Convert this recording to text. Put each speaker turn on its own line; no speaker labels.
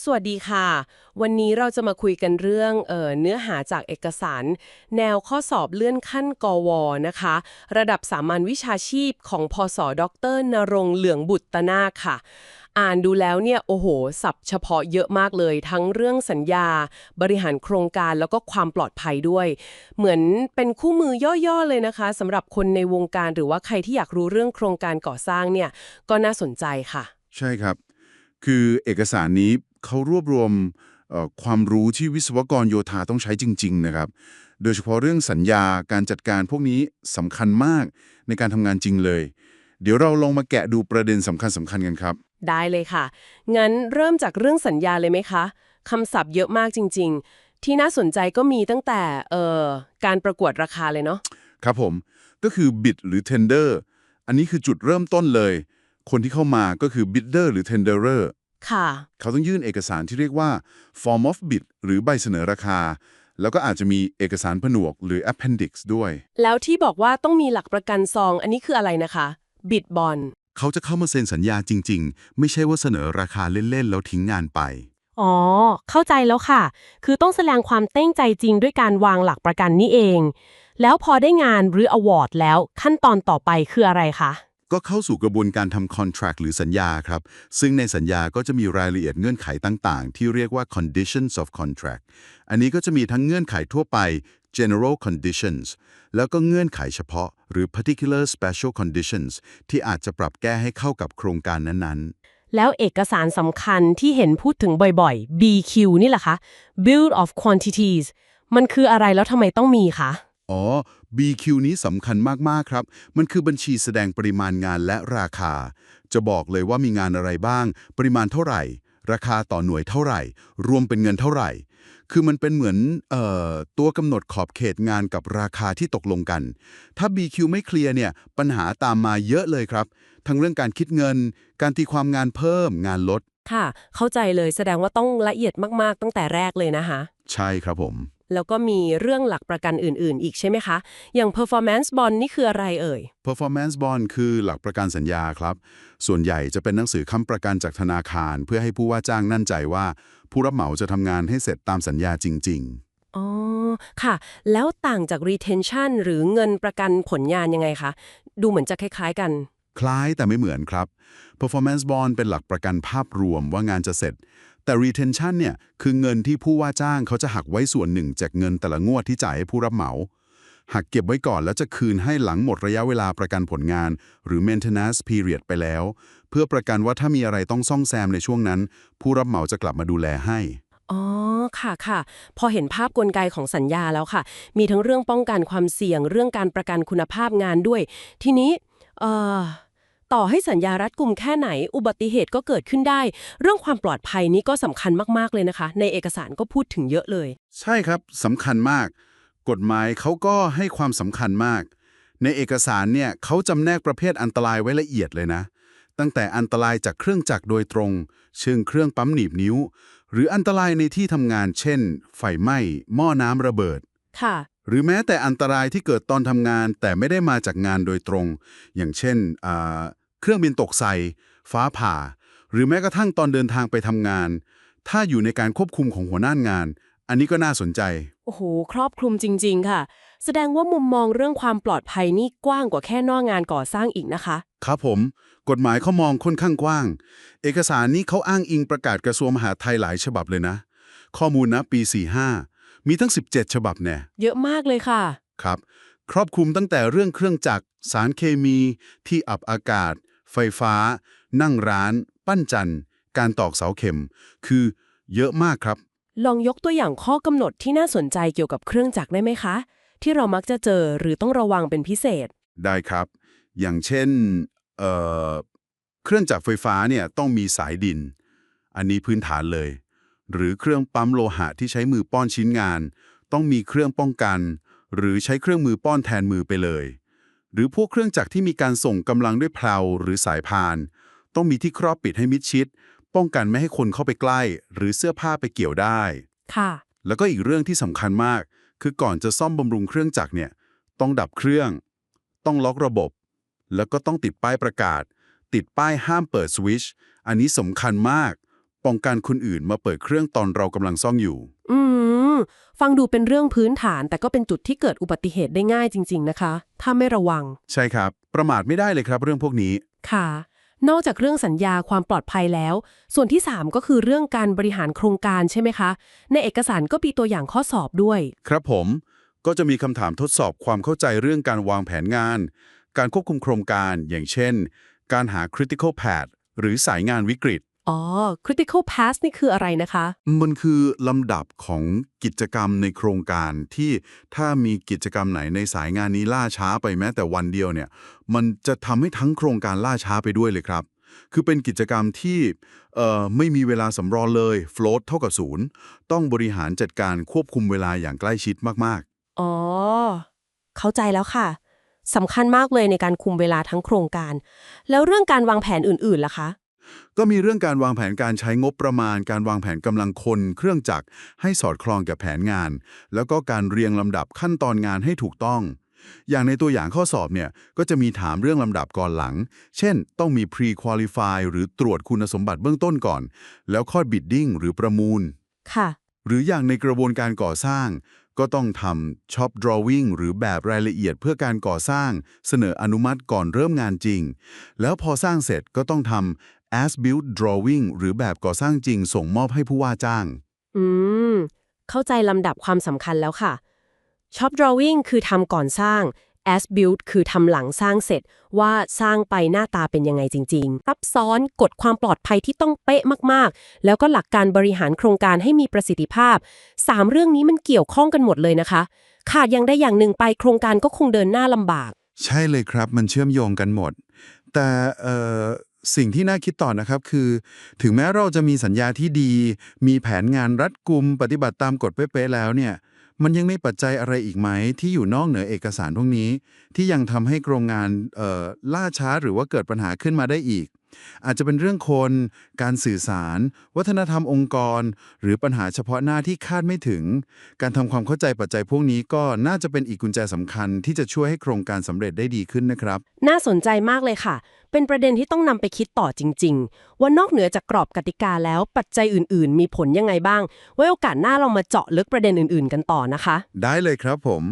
สวัสดีค่ะ วันนี้เราจะมาคุยกันเรื่องเออเนื้อหาจากเอกสาร แนวข้อสอบเลื่อนขั้นกวนะคะ ระดับสามัญวิชาชีพของพศดรนรงเหลืองบุตรนาคค่ะ อ่านดูแล้วเนี่ยโอ้โห สับเฉพาะเยอะมากเลย ทั้งเรื่องสัญญา บริหารโครงการแล้วก็ความปลอดภัยด้วย เหมือนเป็นคู่มือย่อๆเลยนะคะสำหรับคนในวงการหรือว่าใครที่อยากรู้เรื่องโครงการก่อสร้างเนี่ยก็น่าสนใจค่ะ
ใช่ครับ คือเอกสารนี้ เขารวบรวมเอ่อความรู้ที่วิศวกรโยธาต้องใช้จริง ๆ นะครับ โดยเฉพาะเรื่องสัญญาการจัดการพวกนี้สำคัญมากในการทำงานจริงเลย เดี๋ยวเราลองมาแกะดูประเด็นสำคัญสำคัญกันครับ
ได้เลยค่ะ งั้นเริ่มจากเรื่องสัญญาเลยไหมคะคำศัพท์เยอะมากจริง ๆ ที่น่าสนใจก็มีตั้งแต่เอ่อการประกวดราคาเลยเนาะ
ครับผม ก็คือ bid หรือ tender อันนี้คือจุดเริ่มต้นเลย คนที่เข้ามาก็คือ bidder หรือ tenderer
ค่ะ
เขาต้องยื่นเอกสารที่เรียกว่า form of bid หรือใบเสนอราคา แล้วก็อาจจะมีเอกสารผนวกหรือ appendix ด้วย
แล้วที่บอกว่าต้องมีหลักประกันซอง อันนี้คืออะไรนะคะบิดบอล
เขาจะเข้ามาเซ็นสัญญาจริง ๆ ไม่ใช่ว่าเสนอราคาเล่น ๆ แล้วทิ้งงานไป
อ๋อ เข้าใจแล้วค่ะ คือต้องแสดงความเต้งใจจริงด้วยการวางหลักประกันนี่เอง แล้วพอได้งานหรืออวอร์ดแล้วขั้นตอนต่อไปคืออะไรคะ
ก็เข้าสู่กระบวนการทำ contract หรือสัญญาครับ ซึ่งในสัญญาก็จะมีรายละเอียดเงื่อนไขต่างๆ ที่เรียกว่า conditions of contract อันนี้ก็จะมีทั้งเงื่อนไขทั่วไป general conditions แล้วก็เงื่อนไขเฉพาะ หรือ particular special conditions ที่อาจจะปรับแก้ให้เข้ากับโครงการนั้นๆ
แล้วเอกสารสำคัญที่เห็นพูดถึงบ่อยๆ BQ นี่แหละคะ Bill of Quantities มันคืออะไรแล้วทำไมต้องมีคะ
อ๋อ BQ นี้สำคัญมาก ๆ ครับ มันคือบัญชีแสดงปริมาณงานและราคา จะบอกเลยว่ามีงานอะไรบ้าง ปริมาณเท่าไหร่ ราคาต่อหน่วยเท่าไหร่ รวมเป็นเงินเท่าไหร่ คือมันเป็นเหมือนเอ่อตัวกำหนดขอบเขตงานกับราคาที่ตกลงกัน ถ้า BQ ไม่เคลียร์เนี่ย ปัญหาตามมาเยอะเลยครับ ทั้งเรื่องการคิดเงิน การตีความงานเพิ่ม งานลด
ค่ะ เข้าใจเลยแสดงว่าต้องละเอียดมาก ๆ ตั้งแต่แรกเลยนะคะ
ใช่ครับผม
แล้วก็มีเรื่องหลักประกันอื่น ๆ อีกใช่ไหมคะ อย่าง performance bond นี่คืออะไรเอ่ย
performance bond คือหลักประกันสัญญาครับ ส่วนใหญ่จะเป็นหนังสือค้ำประกันจากธนาคาร เพื่อให้ผู้ว่าจ้างนั่นใจว่า ผู้รับเหมาจะทำงานให้เสร็จตามสัญญาจริง
อ๋อ ค่ะ แล้วต่างจาก retention หรือเงินประกันผลงานยังไงคะ ดูเหมือนจะคล้าย ๆ กัน
ๆ คล้ายแต่ไม่เหมือนครับ performance bond เป็นหลักประกันภาพรวมว่างานจะเสร็จ แต่ retention เนี่ยคือเงินที่ผู้ว่าจ้างเขาจะหักไว้ส่วนหนึ่งจากเงินแต่ละงวดที่จ่ายให้ผู้รับเหมา หักเก็บไว้ก่อนแล้วจะคืนให้หลังหมดระยะเวลาประกันผลงาน หรือ maintenance period ไปแล้ว เพื่อประกันว่าถ้ามีอะไรต้องซ่อมแซมในช่วงนั้น ผู้รับเหมาจะกลับมาดูแลให้
อ๋อ ค่ะค่ะ พอเห็นภาพกลไกของสัญญาแล้วค่ะ มีทั้งเรื่องป้องกันความเสี่ยง เรื่องการประกันคุณภาพงานด้วย ทีนี้ ต่อให้สัญญารัดกุมแค่ไหน อุบัติเหตุก็เกิดขึ้นได้ เรื่องความปลอดภัยนี้ก็สำคัญมากๆเลยนะคะ ในเอกสารก็พูดถึงเยอะเลย
ใช่ครับสำคัญมาก กฎหมายเขาก็ให้ความสำคัญมาก ในเอกสารเนี่ยเขาจำแนกประเภทอันตรายไว้ละเอียดเลยนะ ตั้งแต่อันตรายจากเครื่องจักรโดยตรง เชิงเครื่องปั๊มหนีบนิ้ว หรืออันตรายในที่ทำงาน เช่น ไฟไหม้หม้อน้ำระเบิด
ค่ะ
หรือแม้แต่อันตรายที่เกิดตอนทำงาน แต่ไม่ได้มาจากงานโดยตรง อย่างเช่นอ่าเครื่องบินตกใส่ฟ้าผ่า หรือแม้กระทั่งตอนเดินทางไปทำงาน ถ้าอยู่ในการควบคุมของหัวหน้างาน อันนี้ก็น่าสนใจ
โอ้โห ครอบคลุมจริง ๆ ค่ะ แสดงว่ามุมมองเรื่องความปลอดภัยนี่กว้างกว่าแค่นอกงานก่อสร้างอีกนะคะ
ครับผม กฎหมายเขามองค่อนข้างกว้าง เอกสารนี้เขาอ้างอิงประกาศกระทรวงมหาดไทยหลายฉบับเลยนะ ข้อมูลนะปี 45 มีทั้ง 17 ฉบับแน่
เยอะมากเลยค่ะ
ครับ ครอบคลุมตั้งแต่เรื่องเครื่องจักร สารเคมี ที่อับอากาศ ไฟฟ้า นั่งร้าน ปั้นจันทร์ การตอกเสาเข็ม คือเยอะมากครับ
ลองยกตัวอย่างข้อกำหนดที่น่าสนใจเกี่ยวกับเครื่องจักรได้ไหมคะ ที่เรามักจะเจอหรือต้องระวังเป็นพิเศษ
ได้ครับ อย่างเช่นเอ่อเครื่องจักรไฟฟ้าเนี่ยต้องมีสายดิน อันนี้พื้นฐานเลย หรือเครื่องปั๊มโลหะที่ใช้มือป้อนชิ้นงาน ต้องมีเครื่องป้องกัน หรือใช้เครื่องมือป้อนแทนมือไปเลย หรือพวกเครื่องจักรที่มีการส่งกำลังด้วยเพลาหรือสายพาน ต้องมีที่ครอบปิดให้มิดชิด ป้องกันไม่ให้คนเข้าไปใกล้ หรือเสื้อผ้าไปเกี่ยวได้
ค่ะ
แล้วก็อีกเรื่องที่สำคัญมาก คือก่อนจะซ่อมบำรุงเครื่องจักรเนี่ย ต้องดับเครื่อง ต้องล็อกระบบ แล้วก็ต้องติดป้ายประกาศ ติดป้ายห้ามเปิดสวิตช์อันนี้สำคัญมากเพ ป้องกันคนอื่นมาเปิดเครื่องตอนเรากำลังซ่อมอยู่
อืม ฟังดูเป็นเรื่องพื้นฐาน แต่ก็เป็นจุดที่เกิดอุบัติเหตุได้ง่ายจริง ๆ นะคะ ถ้าไม่ระวัง
ใช่ครับ ประมาทไม่ได้เลยครับเรื่องพวกนี้
ค่ะ นอกจากเรื่องสัญญาความปลอดภัยแล้ว ส่วนที่ 3 ก็คือเรื่องการบริหารโครงการใช่ไหมคะ ในเอกสารก็มีตัวอย่างข้อสอบด้วย
ครับผม ก็จะมีคำถามทดสอบความเข้าใจเรื่องการวางแผนงาน การควบคุมโครงการ อย่างเช่น การหา critical path หรือสายงานวิกฤต
อ๋อ critical path นี่คืออะไรนะคะ
มันคือลำดับของกิจกรรมในโครงการที่ถ้ามีกิจกรรมไหนในสายงานนี้ล่าช้าไปแม้แต่วันเดียวเนี่ย มันจะทำให้ทั้งโครงการล่าช้าไปด้วยเลยครับ คือเป็นกิจกรรมที่เอ่อไม่มีเวลาสำรองเลย float เท่ากับศูนย์ต้องบริหารจัดการควบคุมเวลาอย่างใกล้ชิดมาก
อ๋อ เข้าใจแล้วค่ะสำคัญมากเลยในการคุมเวลาทั้งโครงการ แล้วเรื่องการวางแผนอื่นๆล่ะคะ
ๆ ก็มีเรื่องการวางแผนการใช้งบประมาณ การวางแผนกำลังคนเครื่องจักรให้สอดคล้องกับแผนงาน แล้วก็การเรียงลำดับขั้นตอนงานให้ถูกต้อง อย่างในตัวอย่างข้อสอบเนี่ยก็จะมีถามเรื่องลำดับก่อนหลัง เช่น ต้องมี pre-qualify หรือตรวจคุณสมบัติเบื้องต้นก่อน แล้วค่อย bidding หรือประมูล
ค่ะ
หรืออย่างในกระบวนการก่อสร้าง ก็ต้องทำ shop drawing หรือแบบรายละเอียดเพื่อการก่อสร้าง เสนออนุมัติก่อนเริ่มงานจริง แล้วพอสร้างเสร็จก็ต้องทำ as built drawing หรือแบบก่อสร้างจริงส่งมอบให้ผู้ว่าจ้าง
อืม เข้าใจลำดับความสำคัญแล้วค่ะ shop drawing คือทำก่อนสร้าง as build คือทำหลังสร้างเสร็จว่าสร้างไปหน้าตาเป็นยังไงจริงๆ ซับซ้อนกฎความปลอดภัยที่ต้องเป๊ะมากๆ แล้วก็หลักการบริหารโครงการให้มีประสิทธิภาพ 3 เรื่องนี้มันเกี่ยวข้องกันหมดเลยนะคะ ขาดอย่างใดอย่างหนึ่งไปโครงการก็คงเดินหน้าลำบาก
ใช่เลยครับมันเชื่อมโยงกันหมด แต่เอ่อ สิ่งที่น่าคิดต่อนะครับคือ ถึงแม้เราจะมีสัญญาที่ดี มีแผนงานรัดกุม ปฏิบัติตามกฎเป๊ะๆแล้วเนี่ยมันยังมีปัจจัยอะไรอีกไหม ที่อยู่นอกเหนือเอกสารพวกนี้ ที่ยังทำให้โครงงานล่าช้าหรือว่าเกิดปัญหาขึ้นมาได้อีก อาจจะเป็นเรื่องคน การสื่อสาร วัฒนธรรมองค์กร หรือปัญหาเฉพาะหน้าที่คาดไม่ถึง การทำความเข้าใจปัจจัยพวกนี้ก็น่าจะเป็นอีกกุญแจสำคัญที่จะช่วยให้โครงการสำเร็จได้ดีขึ้นนะครับ
น่าสนใจมากเลยค่ะ เป็นประเด็นที่ต้องนำไปคิดต่อจริง ๆ ว่านอกเหนือจากกรอบกติกาแล้วปัจจัยอื่น ๆ มีผลยังไงบ้าง ไว้โอกาสหน้าเรามาเจาะลึกประเด็นอื่น ๆ กันต่อนะคะ
ได้เลยครับผม